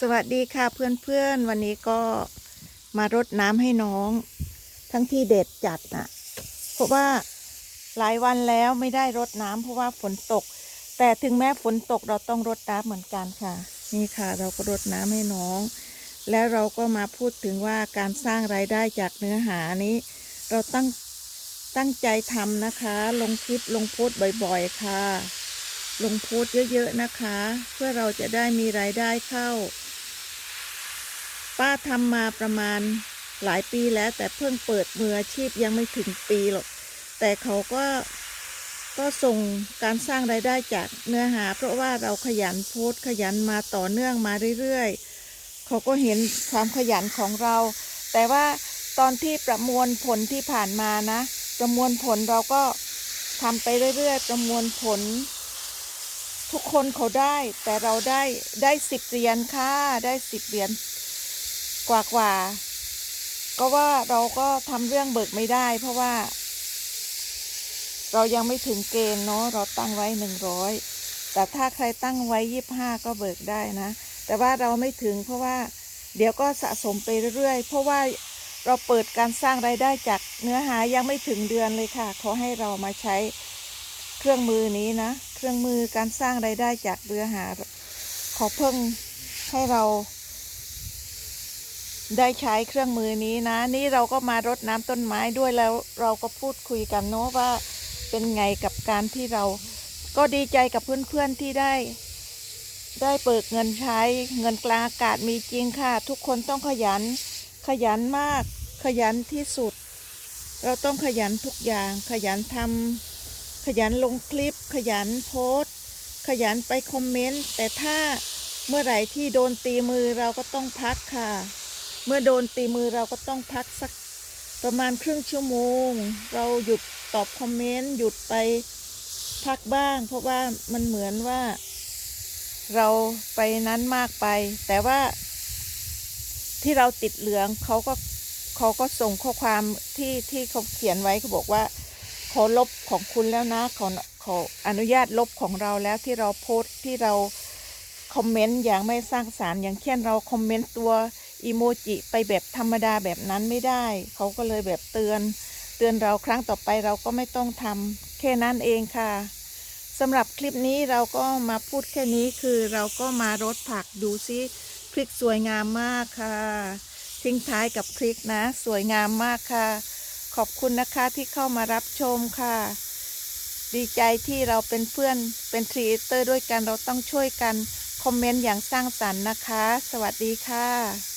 สวัสดีค่ะเพื่อนๆ วันนี้ก็มารดน้ำให้น้อง ทั้งที่เด็ดจัดน่ะเพราะว่าหลายวันแล้วไม่ได้รดน้ำเพราะว่าฝนตก แต่ถึงแม้ฝนตกเราต้องรดน้ำเหมือนกันค่ะ นี่ค่ะ เราก็รดน้ำให้น้อง แล้วเราก็มาพูดถึงว่าการสร้างรายได้จากเนื้อหานี้ เราตั้งตั้งใจทำนะคะ ลงคลิปลงโพสบ่อยๆค่ะ ลงโพสเยอะๆนะคะ เพื่อเราจะได้มีรายได้เข้า ป้าทำมาประมาณหลายปีแล้ว แต่เพิ่งเปิดมืออาชีพยังไม่ถึงปีหรอก แต่เขาก็ก็ส่งการสร้างรายได้จากเนื้อหา เพราะว่าเราขยันโพสต์ขยันมาต่อเนื่องมาเรื่อยๆ เขาก็เห็นความขยันของเรา แต่ว่าตอนที่ประมวลผลที่ผ่านมานะ ประมวลผลเราก็ทำไปเรื่อยๆ ประมวลผล ทุกคนเขาได้ แต่เราได้ได้สิบเหรียญค่ะได้สิบเหรียญ กว่ากว่าๆก็ว่าเราก็ทำเรื่องเบิกไม่ได้ เพราะว่า เรายังไม่ถึงเกณฑ์เนาะเราตั้งไว้หนึ่งร้อยแต่ถ้าใครตั้งไว้ยี่ห้าก็เบิกได้นะ แต่ว่าเราไม่ถึงเพราะว่า เดี๋ยวก็สะสมไปเรื่อยๆ เพราะว่าเราเปิดการสร้างรายได้จากเนื้อหายังไม่ถึงเดือนเลยค่ะ ขอให้เรามาใช้เครื่องมือนี้นะ เครื่องมือการสร้างรายได้จากเนื้อหา ขอเพิ่งให้เรา ได้ใช้เครื่องมือนี้นะ นี่เราก็มารดน้ำต้นไม้ด้วยแล้วเราก็พูดคุยกันเนาะว่าเป็นไงกับการที่เรา ก็ดีใจกับเพื่อนๆที่ได้ ได้เปิดเงินใช้เงินกลางอากาศมีจริงค่ะ ทุกคนต้องขยัน ขยันมาก ขยันที่สุด เราต้องขยันทุกอย่าง ขยันทำขยันลงคลิป ขยันโพสต์ขยันไปคอมเมนต์แต่ถ้าเมื่อไหร่ที่โดนตีมือเราก็ต้องพักค่ะ เมื่อโดนตีมือเราก็ต้องพักสักประมาณครึ่งชั่วโมง เราหยุดตอบคอมเมนต์หยุดไปพักบ้าง เพราะว่ามันเหมือนว่า เราไปนั้นมากไป แต่ว่า ที่เราติดเหลืองเขาก็เขาก็ส่งข้อความที่ที่เขาเขียนไว้เขาบอกว่าขอลบของคุณแล้วนะขอขออนุญาตลบของเราแล้วที่เราโพสต์ที่เราคอมเมนต์อย่างไม่สร้างสารรค์อย่างเช่นเราคอมเมนต์ตัว อีโมจิไปแบบธรรมดาแบบนั้นไม่ได้ เขาก็เลยแบบเตือน เตือนเราครั้งต่อไปเราก็ไม่ต้องทำแค่นั้นเองค่ะสำหรับคลิปนี้เราก็มาพูดแค่นี้คือเราก็มารดผักดูซิพริกสวยงามมากค่ะ ทิ้งท้ายกับพริกนะ สวยงามมากค่ะ ขอบคุณนะคะที่เข้ามารับชมค่ะ ดีใจที่เราเป็นเพื่อนเป็นครีเอเตอร์ด้วยกันเราต้องช่วยกัน คอมเมนต์อย่างสร้างสรรค์นะคะ สวัสดีค่ะ